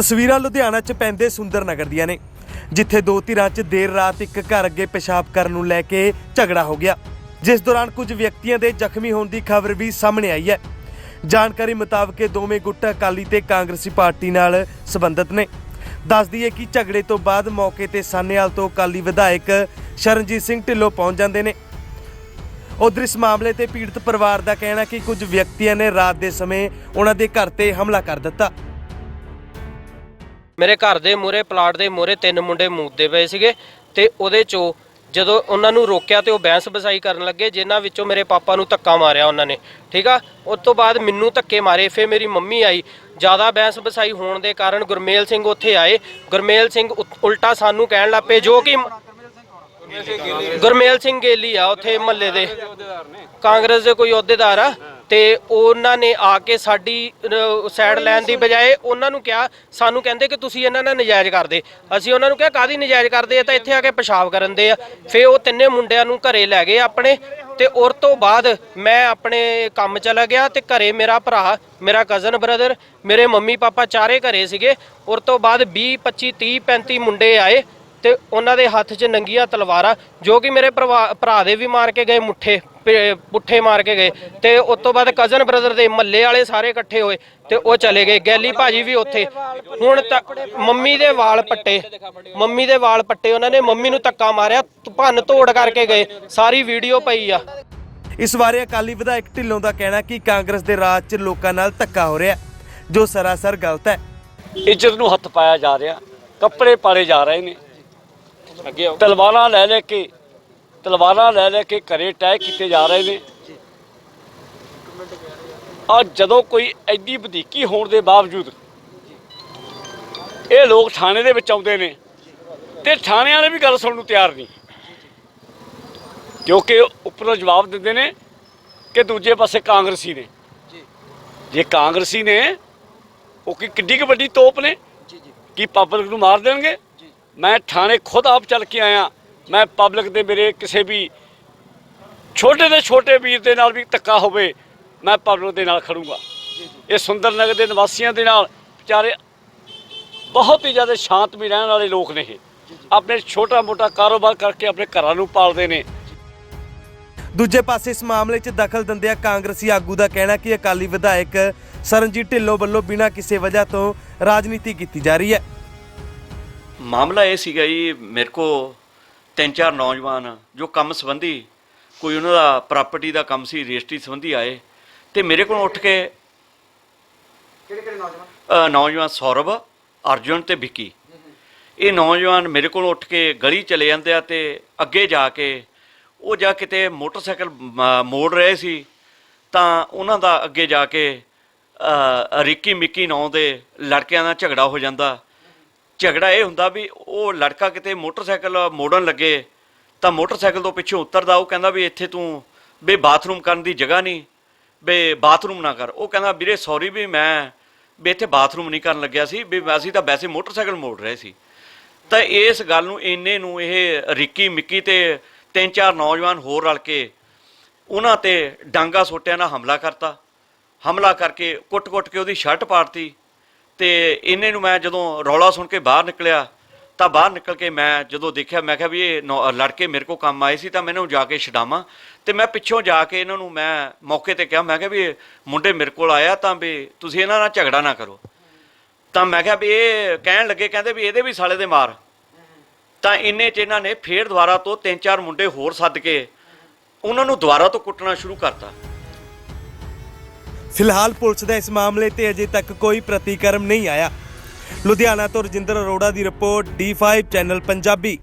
ਤਸਵੀਰਾਂ ਲੁਧਿਆਣਾ 'ਚ ਪੈਂਦੇ ਸੁੰਦਰ ਨਗਰ ਦੀਆਂ ਨੇ, ਜਿੱਥੇ ਦੋ ਧਿਰਾਂ 'ਚ ਦੇਰ ਰਾਤ ਇੱਕ ਘਰ ਅੱਗੇ ਪਿਸ਼ਾਬ ਕਰਨ ਨੂੰ ਲੈ ਕੇ ਝਗੜਾ ਹੋ ਗਿਆ। ਜਿਸ ਦੌਰਾਨ ਕੁਝ ਵਿਅਕਤੀਆਂ ਦੇ ਜ਼ਖਮੀ ਹੋਣ ਦੀ ਖਬਰ ਵੀ ਸਾਹਮਣੇ ਆਈ ਹੈ। ਜਾਣਕਾਰੀ ਮੁਤਾਬਕ ਦੋਵੇਂ ਗੁੱਟ ਅਕਾਲੀ ਤੇ ਕਾਂਗਰਸੀ ਪਾਰਟੀ ਨਾਲ ਸੰਬੰਧਿਤ ਨੇ। ਦੱਸ ਦਈਏ ਕਿ ਝਗੜੇ ਤੋਂ ਬਾਅਦ ਮੌਕੇ ਤੇ ਸਾਨੇਵਾਲ ਤੋਂ ਅਕਾਲੀ ਵਿਧਾਇਕ ਸ਼ਰਨਜੀਤ ਸਿੰਘ ਢਿੱਲੋਂ ਪਹੁੰਚ ਜਾਂਦੇ ਨੇ। ਉਧਰ ਇਸ ਮਾਮਲੇ ਤੇ ਪੀੜਤ ਪਰਿਵਾਰ ਦਾ ਕਹਿਣਾ ਕਿ ਕੁਝ ਵਿਅਕਤੀਆਂ ਨੇ ਰਾਤ ਦੇ ਸਮੇਂ ਉਹਨਾਂ ਦੇ ਘਰ ਤੇ ਹਮਲਾ ਕਰ ਦਿੱਤਾ। ਮੇਰੇ ਘਰ ਦੇ ਮੂਰੇ ਪਲਾਟ ਦੇ ਮੂਰੇ ਤਿੰਨ ਮੁੰਡੇ ਮੂਦਦੇ ਪਏ ਸੀਗੇ ਤੇ ਉਹਦੇ ਚੋਂ ਜਦੋਂ ਉਹਨਾਂ ਨੂੰ ਰੋਕਿਆ ਤੇ ਉਹ ਬਹਿਸ ਬਸਾਈ ਕਰਨ ਲੱਗੇ, ਜਿਨ੍ਹਾਂ ਵਿੱਚੋਂ ਮੇਰੇ ਪਾਪਾ ਨੂੰ ਧੱਕਾ ਮਾਰਿਆ ਉਹਨਾਂ ਨੇ। ਠੀਕ ਆ? ਉਸ ਤੋਂ ਬਾਅਦ ਮੈਨੂੰ ਧੱਕੇ ਮਾਰੇ, ਫਿਰ ਮੇਰੀ ਮੰਮੀ ਆਈ। ਜ਼ਿਆਦਾ ਬਹਿਸ ਬਸਾਈ ਹੋਣ ਦੇ ਕਾਰਨ ਗੁਰਮੇਲ ਸਿੰਘ ਉੱਥੇ ਆਏ। ਗੁਰਮੇਲ ਸਿੰਘ ਉਲਟਾ ਸਾਨੂੰ ਕਹਿਣ ਲੱਪੇ ਜੋ ਕਿ ਗੁਰਮੇਲ ਸਿੰਘ ਗੇਲੀ ਆ, ਉੱਥੇ ਮਹੱਲੇ ਦੇ। ਕਾਂਗਰਸ ਦੇ ਕੋਈ ਅਹੁਦੇਦਾਰ ਆ? ਤੇ ਉਹਨਾਂ ਨੇ ਆ ਕੇ ਸਾਡੀ ਸਾਈਡ ਲੈਣ ਦੀ ਬਜਾਏ ਉਹਨਾਂ ਨੂੰ ਕਿਹਾ ਸਾਨੂੰ ਕਹਿੰਦੇ ਕਿ ਤੁਸੀਂ ਇਹਨਾਂ ਨਾਲ ਨਜਾਇਜ਼ ਕਰਦੇ। ਅਸੀਂ ਉਹਨਾਂ ਨੂੰ ਕਿਹਾ ਕਾਦੀ ਨਜਾਇਜ਼ ਕਰਦੇ ਆ? ਤਾਂ ਇੱਥੇ ਆ ਕੇ ਪਿਸ਼ਾਬ ਕਰਨ ਦੇ ਆ। ਫੇ ਉਹ ਤਿੰਨੇ ਮੁੰਡਿਆਂ ਨੂੰ ਘਰੇ ਲੈ ਗਏ ਆਪਣੇ ਤੇ ਉਸ ਤੋਂ ਬਾਅਦ ਮੈਂ ਆਪਣੇ ਕੰਮ ਚਲਾ ਗਿਆ ਤੇ ਘਰੇ ਮੇਰਾ ਭਰਾ ਮੇਰਾ ਕਜ਼ਨ ਬ੍ਰਦਰ ਮੇਰੇ ਮੰਮੀ ਪਾਪਾ ਚਾਰੇ ਘਰੇ ਸੀਗੇ। ਉਸ ਤੋਂ ਬਾਅਦ 20 25 30 35 ਮੁੰਡੇ ਆਏ। ਤੇ ਉਹਨਾਂ ਦੇ ਹੱਥ 'ਚ ਨੰਗੀਆਂ ਤਲਵਾਰਾਂ ਜੋ ਕਿ ਮੇਰੇ ਭਰਾ ਦੇ ਵੀ ਮਾਰ ਕੇ ਗਏ ਮੁੱਠੇ ਪੁੱਠੇ ਮਾਰ ਕੇ ਗਏ। ਤੇ ਉਸ ਤੋਂ ਬਾਅਦ ਕਜ਼ਨ ਬ੍ਰਦਰ ਦੇ ਮੱਲੇ ਵਾਲੇ ਸਾਰੇ ਇਕੱਠੇ ਹੋਏ ਤੇ ਉਹ ਚਲੇ ਗਏ। ਗੈਲੀ ਭਾਜੀ ਵੀ ਉੱਥੇ। ਹੁਣ ਤੱਕ ਮੰਮੀ ਦੇ ਵਾਲ ਪੱਟੇ। ਮੰਮੀ ਦੇ ਵਾਲ ਪੱਟੇ ਉਹਨਾਂ ਨੇ ਮੰਮੀ ਨੂੰ ਧੱਕਾ ਮਾਰਿਆ ਭੰਨ ਤੋੜ ਕਰਕੇ ਗਏ। ਸਾਰੀ ਵੀਡੀਓ ਪਈ ਆ। ਇਸ ਬਾਰੇ ਅਕਾਲੀ ਵਿਧਾਇਕ ਢਿੱਲੋਂ ਦਾ ਕਹਿਣਾ ਕਿ ਕਾਂਗਰਸ ਦੇ ਰਾਜ 'ਚ ਲੋਕਾਂ ਨਾਲ ਧੱਕਾ ਹੋ ਰਿਹਾ ਜੋ ਸਰਾਸਰ ਗਲਤ ਹੈ। ਇੱਜ਼ਤ ਨੂੰ ਹੱਥ ਪਾਇਆ ਜਾ ਰਿਹਾ ਕੱਪੜੇ ਪਾੜੇ ਜਾ ਰਹੇ ਨੇ। ਤਲਵਾਰਾਂ ਲੈ ਲੈ ਕੇ ਤਲਵਾਰਾਂ ਲੈ ਲੈ ਕੇ ਘਰੇ ਟਹਿ ਕੀਤੇ ਜਾ ਰਹੇ ਨੇ। ਆ ਜਦੋਂ ਕੋਈ ਐਡੀ ਵਧੀਕੀ ਹੋਣ ਦੇ ਬਾਵਜੂਦ ਇਹ ਲੋਕ ਥਾਣੇ ਦੇ ਵਿੱਚ ਆਉਂਦੇ ਨੇ ਤੇ ਥਾਣੇ ਵਾਲੇ ਵੀ ਗੱਲ ਸੁਣਨ ਨੂੰ ਤਿਆਰ ਨਹੀਂ। ਕਿਉਂਕਿ ਉੱਪਰੋਂ ਜਵਾਬ ਦਿੰਦੇ ਨੇ ਕਿ ਦੂਜੇ ਪਾਸੇ ਕਾਂਗਰਸੀ ਨੇ। ਜੇ ਕਾਂਗਰਸੀ ਨੇ ਉਹ ਕੀ ਕਿੱਡੀ ਕੁ ਵੱਡੀ ਤੋਪ ਨੇ? ਕੀ ਪਬਲਿਕ ਨੂੰ ਮਾਰ ਦੇਣਗੇ? ਮੈਂ ਥਾਣੇ ਖੁਦ ਆਪ ਚੱਲ ਕੇ ਆਇਆ। ਮੈਂ ਪਬਲਿਕ ਦੇ ਮੇਰੇ ਕਿਸੇ ਵੀ ਛੋਟੇ ਦੇ ਛੋਟੇ ਵੀਰ ਦੇ ਨਾਲ ਵੀ ਧੱਕਾ ਹੋਵੇ, ਮੈਂ ਪਬਲਿਕ ਦੇ ਨਾਲ ਖੜੂੰਗਾ। ਇਹ ਸੁੰਦਰ ਨਗਰ ਦੇ ਨਿਵਾਸੀਆਂ ਦੇ ਨਾਲ ਵਿਚਾਰੇ ਬਹੁਤ ਹੀ ਜ਼ਿਆਦਾ ਸ਼ਾਂਤ ਵੀ ਰਹਿਣ ਵਾਲੇ ਲੋਕ ਨੇ ਇਹ। ਆਪਣੇ ਛੋਟਾ ਮੋਟਾ ਕਾਰੋਬਾਰ ਕਰਕੇ ਆਪਣੇ ਘਰਾਂ ਨੂੰ ਪਾਲਦੇ ਨੇ। ਦੂਜੇ ਪਾਸੇ ਇਸ ਮਾਮਲੇ 'ਚ ਦਖਲ ਦਿੰਦਿਆਂ ਕਾਂਗਰਸੀ ਆਗੂ ਦਾ ਕਹਿਣਾ ਕਿ ਅਕਾਲੀ ਵਿਧਾਇਕ ਸਰਨਜੀਤ ਢਿੱਲੋਂ ਵੱਲੋਂ ਬਿਨਾਂ ਕਿਸੇ ਵਜ੍ਹਾ ਤੋਂ ਰਾਜਨੀਤੀ ਕੀਤੀ ਜਾ ਰਹੀ ਹੈ। ਮਾਮਲਾ ਇਹ ਸੀਗਾ ਜੀ ਮੇਰੇ ਕੋ ਤਿੰਨ ਚਾਰ ਨੌਜਵਾਨ ਜੋ ਕੰਮ ਸੰਬੰਧੀ ਕੋਈ ਉਹਨਾਂ ਦਾ ਪ੍ਰਾਪਰਟੀ ਦਾ ਕੰਮ ਸੀ ਰਜਿਸਟਰੀ ਸੰਬੰਧੀ ਆਏ ਤੇ ਮੇਰੇ ਕੋਲ ਉੱਠ ਕੇ ਕਿਹੜੇ ਕਿਹੜੇ ਨੌਜਵਾਨ? ਨੌਜਵਾਨ ਸੌਰਵ ਅਰਜੁਨ ਤੇ ਵਿੱਕੀ। ਇਹ ਨੌਜਵਾਨ ਮੇਰੇ ਕੋਲ ਉੱਠ ਕੇ ਗਲੀ ਚਲੇ ਜਾਂਦੇ ਆ ਤੇ ਅੱਗੇ ਜਾ ਕੇ ਉਹ ਜਾ ਕਿਤੇ ਮੋਟਰਸਾਈਕਲ ਮੋੜ ਰਹੇ ਸੀ ਤਾਂ ਉਹਨਾਂ ਦਾ ਅੱਗੇ ਜਾ ਕੇ ਰਿੱਕੀ ਮਿੱਕੀ ਨਾਂ ਦੇ ਲੜਕਿਆਂ ਦਾ ਝਗੜਾ ਹੋ ਜਾਂਦਾ। ਝਗੜਾ ਇਹ ਹੁੰਦਾ ਵੀ ਉਹ ਲੜਕਾ ਕਿਤੇ ਮੋਟਰਸਾਈਕਲ ਮੋੜਨ ਲੱਗੇ, ਤਾਂ ਮੋਟਰਸਾਈਕਲ ਤੋਂ ਪਿੱਛੋਂ ਉਤਰਦਾ, ਉਹ ਕਹਿੰਦਾ ਵੀ ਇੱਥੇ ਤੂੰ ਵੀ ਬਾਥਰੂਮ ਕਰਨ ਦੀ ਜਗ੍ਹਾ ਨਹੀਂ ਵੀ ਬਾਥਰੂਮ ਨਾ ਕਰ। ਉਹ ਕਹਿੰਦਾ, ਵੀਰੇ ਸੌਰੀ ਵੀ ਮੈਂ ਵੀ ਇੱਥੇ ਬਾਥਰੂਮ ਨਹੀਂ ਕਰਨ ਲੱਗਿਆ ਸੀ ਵੀ ਅਸੀਂ ਤਾਂ ਵੈਸੇ ਮੋਟਰਸਾਈਕਲ ਮੋੜ ਰਹੇ ਸੀ। ਤਾਂ ਇਸ ਗੱਲ ਨੂੰ, ਇੰਨੇ ਨੂੰ ਇਹ ਰਿੱਕੀ, ਮਿੱਕੀ ਤੇ ਤਿੰਨ ਚਾਰ ਨੌਜਵਾਨ ਹੋਰ ਰਲ ਕੇ ਉਹਨਾਂ ਤੇ ਡਾਂਗਾ ਸੋਟਿਆਂ ਨਾਲ ਹਮਲਾ ਕਰਤਾ। ਹਮਲਾ ਕਰਕੇ ਕੁੱਟ-ਕੁੱਟ ਕੇ ਉਹਦੀ ਸ਼ਰਟ ਪਾੜਤੀ। ਤੇ ਇਹਨੇ ਨੂੰ ਮੈਂ ਜਦੋਂ ਰੌਲਾ ਸੁਣ ਕੇ ਬਾਹਰ ਨਿਕਲਿਆ, ਤਾਂ ਬਾਹਰ ਨਿਕਲ ਕੇ ਮੈਂ ਜਦੋਂ ਦੇਖਿਆ, ਮੈਂ ਕਿਹਾ ਵੀ ਇਹ ਨੌ- ਲੜਕੇ ਮੇਰੇ ਕੋਲ ਕੰਮ ਆਏ ਸੀ, ਤਾਂ ਮੈਂ ਇਹਨਾਂ ਨੂੰ ਜਾ ਕੇ ਛਡਾਵਾਂ। ਤੇ ਮੈਂ ਪਿੱਛੋਂ ਜਾ ਕੇ ਇਹਨਾਂ ਨੂੰ ਮੈਂ ਮੌਕੇ ਤੇ ਕਿਹਾ, ਮੈਂ ਕਿਹਾ ਵੀ ਮੁੰਡੇ ਮੇਰੇ ਕੋਲ ਆਇਆ ਤਾਂ ਵੀ ਤੁਸੀਂ ਇਹਨਾਂ ਨਾਲ ਝਗੜਾ ਨਾ ਕਰੋ। ਤਾਂ ਮੈਂ ਕਿਹਾ ਵੀ ਇਹ ਕਹਿਣ ਲੱਗੇ, ਕਹਿੰਦੇ ਵੀ ਇਹਦੇ ਵੀ ਸਾਲੇ ਦੇ ਮਾਰ। ਤਾਂ ਇੰਨੇ ਚ ਇਹਨਾਂ ਨੇ ਫੇਰ ਦੁਬਾਰਾ ਤੋਂ ਤਿੰਨ ਚਾਰ ਮੁੰਡੇ ਹੋਰ ਸੱਦ ਕੇ ਉਹਨਾਂ ਨੂੰ ਦੁਬਾਰਾ ਤੋਂ ਕੁੱਟਣਾ ਸ਼ੁਰੂ ਕਰਤਾ। ਫਿਲਹਾਲ ਪੁਲਿਸ ਦਾ ਇਸ ਮਾਮਲੇ ਤੇ ਅਜੇ ਤੱਕ ਕੋਈ ਪ੍ਰਤੀਕਰਮ ਨਹੀਂ ਆਇਆ। ਲੁਧਿਆਣਾ ਤੋਂ ਰਜਿੰਦਰ ਅਰੋੜਾ ਦੀ ਰਿਪੋਰਟ D5 ਚੈਨਲ ਪੰਜਾਬੀ।